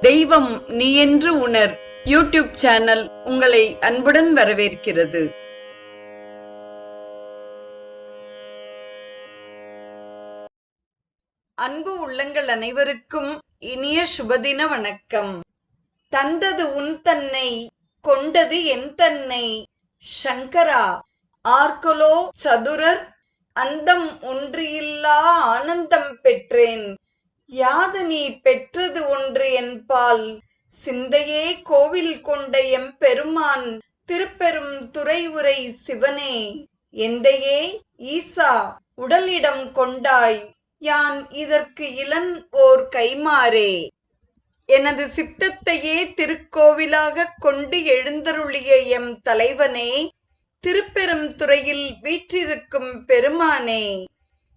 தெய்வம் நீ என்று உணர். யூடியூப் சேனல் உங்களை அன்புடன் வரவேற்கிறது. அன்பு உள்ளங்கள் அனைவருக்கும் இனிய சுபதின வணக்கம். தந்தது உன் தன்னை கொண்டது என் தன்னை. சங்கரா ஆர்கலோ சதுரர் அந்தம் ஒன்றியில்லா ஆனந்தம் பெற்றேன். யாது நீ பெற்றது ஒன்று என்பால் சிந்தையே கோவில் கொண்ட எம் பெருமான் திருப்பெரும் துறை உரை சிவனே எந்தையே ஈசா உடலிடம் கொண்டாய் யான் இதற்கு இளன் ஓர் கைமாறே. எனது சித்தத்தையே திருக்கோவிலாகக் கொண்டு எழுந்தருளிய எம் தலைவனே திருப்பெரும் துறையில் வீற்றிருக்கும் பெருமானே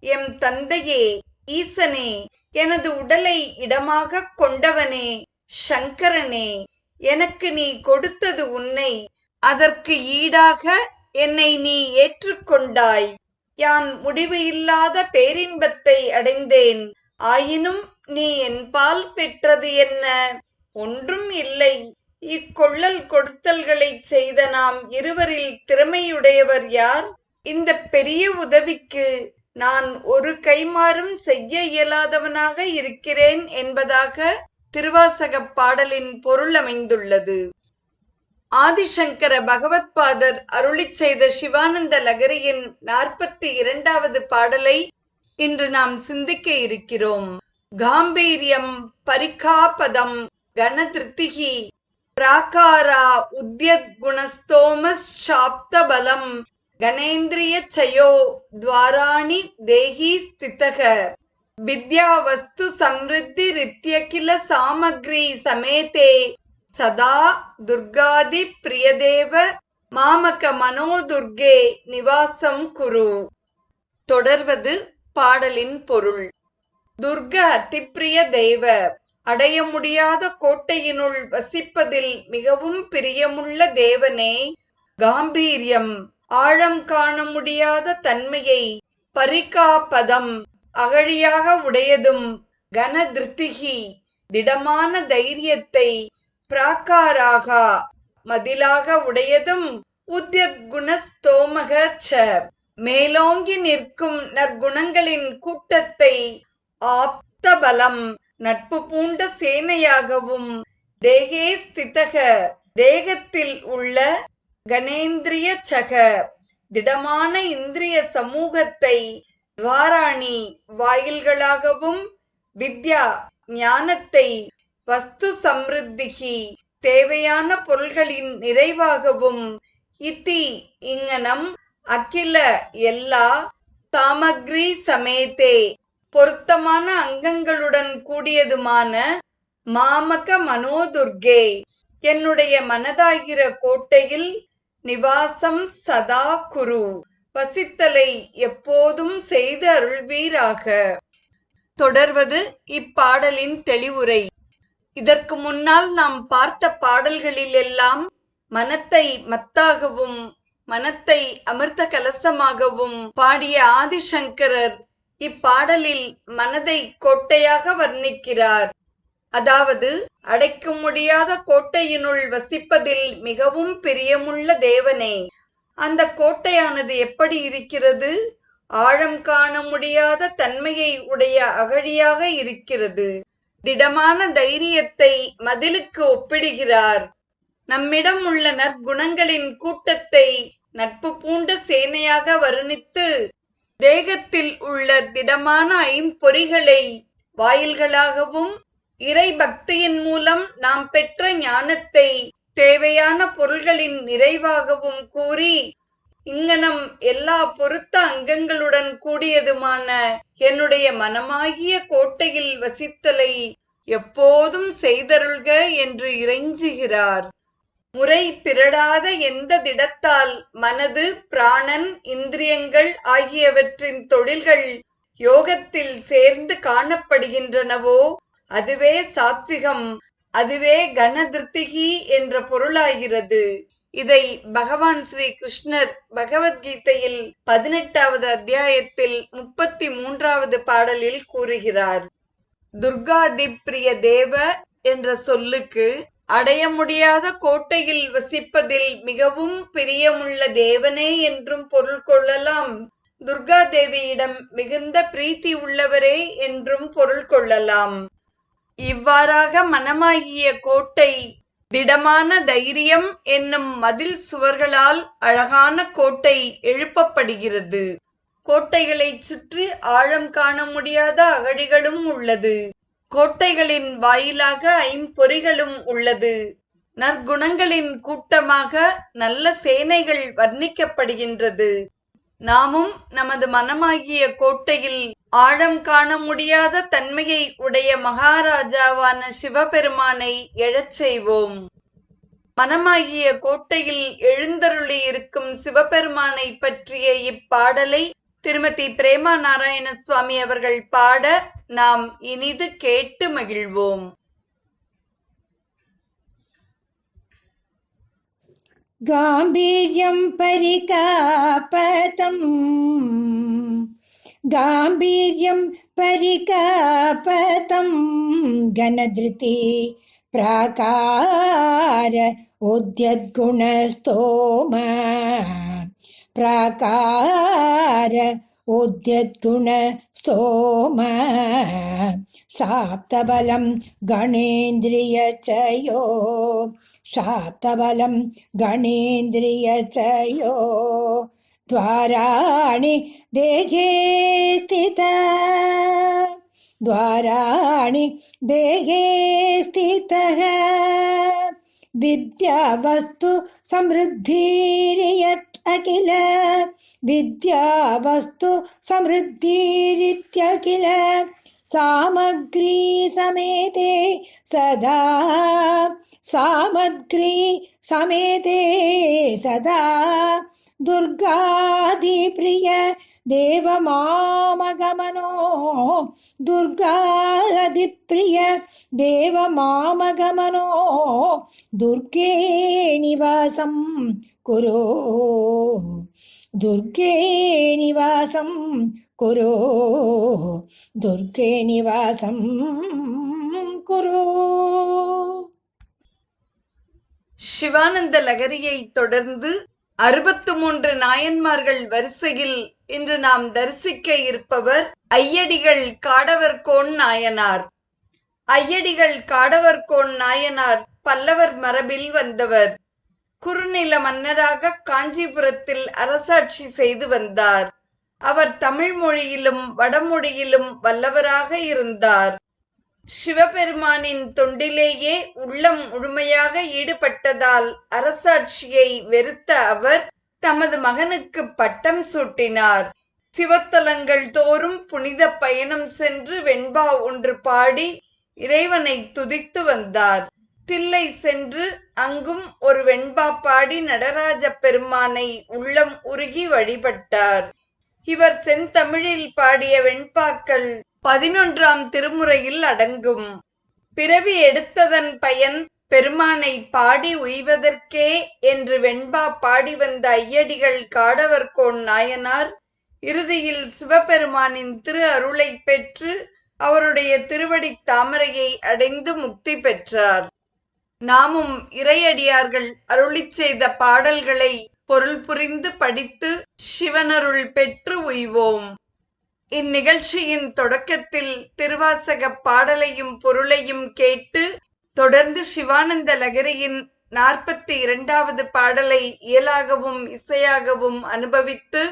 எம் தந்தையே ஈசனே எனது உடலை இடமாகக் கொண்டவனே சங்கரனே எனக்கு நீ கொடுத்தது உன்னை அதற்கு ஈடாக என்னை நீ ஏற்றுக்கொண்டாய். யான் முடிவு இல்லாத பேரின்பத்தை அடைந்தேன். ஆயினும் நீ என்பால் பெற்றது என்ன? ஒன்றும் இல்லை. இக்கொள்ளல் கொடுத்தல்களைச் செய்த நாம் இருவரில் திறமையுடையவர் யார்? இந்த பெரிய உதவிக்கு நான் ஒரு கைமாறும் செய்ய இயலாதவனாக இருக்கிறேன் என்பதாக திருவாசகப் பாடலின் பொருள் அமைந்துள்ளது. ஆதிசங்கர பகவத்பாதர் அருளிச் செய்த சிவானந்த லகரியின் நாற்பத்தி இரண்டாவது பாடலை இன்று நாம் சிந்திக்க இருக்கிறோம். காம்பீரியம் பரிகாபதம் கணதிருத்திகி பிராகாரா உத்யத் குணஸ்தோமஸ் சாப்த பலம் சயோ துவாராணி தேகி ஸ்திதக. வித்யா வஸ்து சம்ருத்தி ரித்யகில சாமக்ரி சமேதே. சதா துர்காதி பிரியதேவ மாமக மனோதுர்கே நிவாசம் குரு. தொடர்வது பாடலின் பொருள். துர்க அதிப்பிரிய தெய்வ. அடைய முடியாத கோட்டையினுள் வசிப்பதில் மிகவும் பிரியமுள்ள தேவனே. காம்பீரியம். ஆழம் காண முடியாத தன்மையை பரிகாபதம் அகழியாக உடையதும் கனதிருத்திகி திடமான தைரியத்தை பிராகாராகா மதிலாக உடையதும் உத்தியத்குணஸ்தோமக ச மேலோங்கி நிற்கும் நற்குணங்களின் கூட்டத்தை ஆப்தபலம் நட்பு பூண்ட சேனையாகவும் தேகே ஸ்திதக தேகத்தில் உள்ள கணேந்திரிய சக திடமான இந்திரிய சமூகத்தை துவாராணி வாயில்களாகவும் வித்யா ஞானத்தை வஸ்து சம்ருத்திகி தேவையான பொருள்களின் நிறைவாகவும் இத்தி இங்கனம் அகில எல்லா சாமக்ரி சமேதே பொருத்தமான அங்கங்களுடன் கூடியதுமான மாமக மனோதுர்கே. என்னுடைய மனதாகிற கோட்டையில் நிவாசம் சதா குரு. வசித்தலை எப்போதும் செய்து அருள்வீராக. தொடர்வது இப்பாடலின் தெளிவுரை. இதற்கு முன்னால் நாம் பார்த்த பாடல்களில் எல்லாம் மனத்தை மத்தாகவும் மனத்தை அமிர்த கலசமாகவும் பாடிய ஆதிசங்கரர் இப்பாடலில் மனதை கோட்டையாக வர்ணிக்கிறார். அதாவது அடைக்க முடியாத கோட்டையினுள் வசிப்பதில் மிகவும் பிரியமுள்ள தேவனே அந்த கோட்டையானது எப்படி இருக்கிறது? ஆழம் காண முடியாத தன்மையை உடைய அகழியாக இருக்கிறது. திடமான தைரியத்தை மதிலுக்கு ஒப்பிடுகிறார். நம்மிடம் உள்ள நற்குணங்களின் கூட்டத்தை நட்பு பூண்ட சேனையாக வர்ணித்து தேகத்தில் உள்ள திடமான ஐம்பொறிகளை வாயில்களாகவும் இறை பக்தியின் மூலம் நாம் பெற்ற ஞானத்தை தேவையான பொருள்களின் நிறைவாகவும் கூறி இங்கனம் எல்லா பொருத்த அங்கங்களுடன் கூடியதுமான என்னுடைய மனமாகிய கோட்டையில் வசித்தலை எப்போதும் செய்தருள்க என்று இறைஞ்சுகிறார். முறை பிறடாத எந்த திடத்தால் மனது பிராணன் இந்திரியங்கள் ஆகியவற்றின் தொழில்கள் யோகத்தில் சேர்ந்து காணப்படுகின்றனவோ அதுவே சாத்விகம் அதுவே கணதிருத்திகி என்ற பொருளாகிறது. இதை பகவான் ஸ்ரீ கிருஷ்ணர் பகவத்கீதையில் பதினெட்டாவது அத்தியாயத்தில் முப்பத்தி மூன்றாவது பாடலில் கூறுகிறார். துர்காதிப்ரிய தேவ என்ற சொல்லுக்கு அடைய முடியாத கோட்டையில் வசிப்பதில் மிகவும் பிரியமுள்ள தேவனே என்றும் பொருள் கொள்ளலாம். துர்கா தேவியிடம் மிகுந்த பிரீத்தி உள்ளவரே என்றும் பொருள் கொள்ளலாம். இவ்வாறாக மனமாகிய கோட்டை திடமான தைரியம் என்னும் மதில் சுவர்களால் அழகான கோட்டை எழுப்பப்படுகிறது. கோட்டைகளைச் சுற்றி ஆழம் காண முடியாத அகழிகளும் உள்ளது. கோட்டைகளின் வாயிலாக ஐம்பொறிகளும் உள்ளது. நற்குணங்களின் கூட்டமாக நல்ல சேனைகள் வர்ணிக்கப்படுகின்றது. நாமும் நமது மனமாகிய கோட்டையில் ஆழம் காண முடியாத தன்மையை உடைய மகாராஜாவான சிவபெருமானை எழச் செய்வோம். மனமாகிய கோட்டையில் எழுந்தருளி இருக்கும் சிவபெருமானை பற்றிய இப்பாடலை திருமதி பிரேமா நாராயண சுவாமி அவர்கள் பாட நாம் இனிது கேட்டு மகிழ்வோம். காம்பீரியம் பரிகாபதம் ഗാംഭീര്യം പരികാപതം ഗണധൃതി പ്രാകാര ഉദ്യദ്ഗുണസ്തോമ. പ്രാകാര ഉദ്യദ്ഗുണസ്തോമ. സാപ്തബലം ഗണേന്ദ്രിയചയോ സാപ്തബലം ഗണേന്ദ്രിയചയോ ദ്വാരാണി ദേഹേ സ്ഥിത. ദ്വാരാണി ദേഹേ സ്ഥിത. വിദ്യാവസ്തു സമൃദ്ധിരിയത് അഖില. വിദ്യാവസ്തു സമൃദ്ധിരിത്യഖില. സാമഗ്രീ സമേതേ सदा सामग्री समेते सदा दुर्गादिप्रिय देवमामगमनो दुर्गादिप्रिय देवमामगमनो दुर्गे निवासं कुरु दुर्गे निवासं குரு துர்கே நிவாசம் குரு சிவானந்த லகரியை தொடர்ந்து அறுபத்து மூன்று நாயன்மார்கள் வரிசையில் இன்று நாம் தரிசிக்க இருப்பவர் ஐயடிகள் காடவர் கோன் நாயனார். ஐயடிகள் காடவர் கோன் நாயனார் பல்லவர் மரபில் வந்தவர். குறுநில மன்னராக காஞ்சிபுரத்தில் அரசாட்சி செய்து வந்தார். அவர் தமிழ் மொழியிலும் வடமொழியிலும் வல்லவராக இருந்தார். சிவபெருமானின் தொண்டிலேயே உள்ளம் முழுமையாக ஈடுபட்டதால் அரசாட்சியை வெறுத்த அவர் தமது மகனுக்கு பட்டம் சூட்டினார். சிவத்தலங்கள் தோறும் புனித பயணம் சென்று வெண்பா ஒன்று பாடி இறைவனை துதித்து வந்தார். தில்லை சென்று அங்கும் ஒரு வெண்பா பாடி நடராஜ பெருமானை உள்ளம் உருகி வழிபட்டார். இவர் செந்தமிழில் பாடிய வெண்பாக்கள் பதினொன்றாம் திருமுறையில் அடங்கும். பிறவி எடுத்ததன் பயன் பெருமானை பாடி உய்வதற்கே என்று வெண்பா பாடி வந்த ஐயடிகள் காடவர்கோன் நாயனார் இறுதியில் சிவபெருமானின் திரு அருளை பெற்று அவருடைய திருவடித் தாமரையை அடைந்து முக்தி பெற்றார். நாமும் இறையடியார்கள் அருளிச் செய்த பாடல்களை பொருள் புரிந்து படித்து சிவனருள் பெற்று உய்வோம். இந்நிகழ்ச்சியின் தொடக்கத்தில் திருவாசக பாடலையும் பொருளையும் கேட்டு தொடர்ந்து சிவானந்த லகரியின் நாற்பத்தி இரண்டாவது பாடலை இயலாகவும் இசையாகவும் அனுபவித்து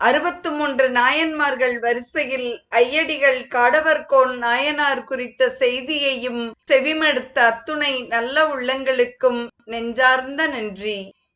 அறுபத்து மூன்று நாயன்மார்கள் வரிசையில் ஐயடிகள் காடவர்கோன் நாயனார் குறித்த செய்தியையும் செவிமடுத்த அத்துணை நல்ல உள்ளங்களுக்கும் நெஞ்சார்ந்த நன்றி.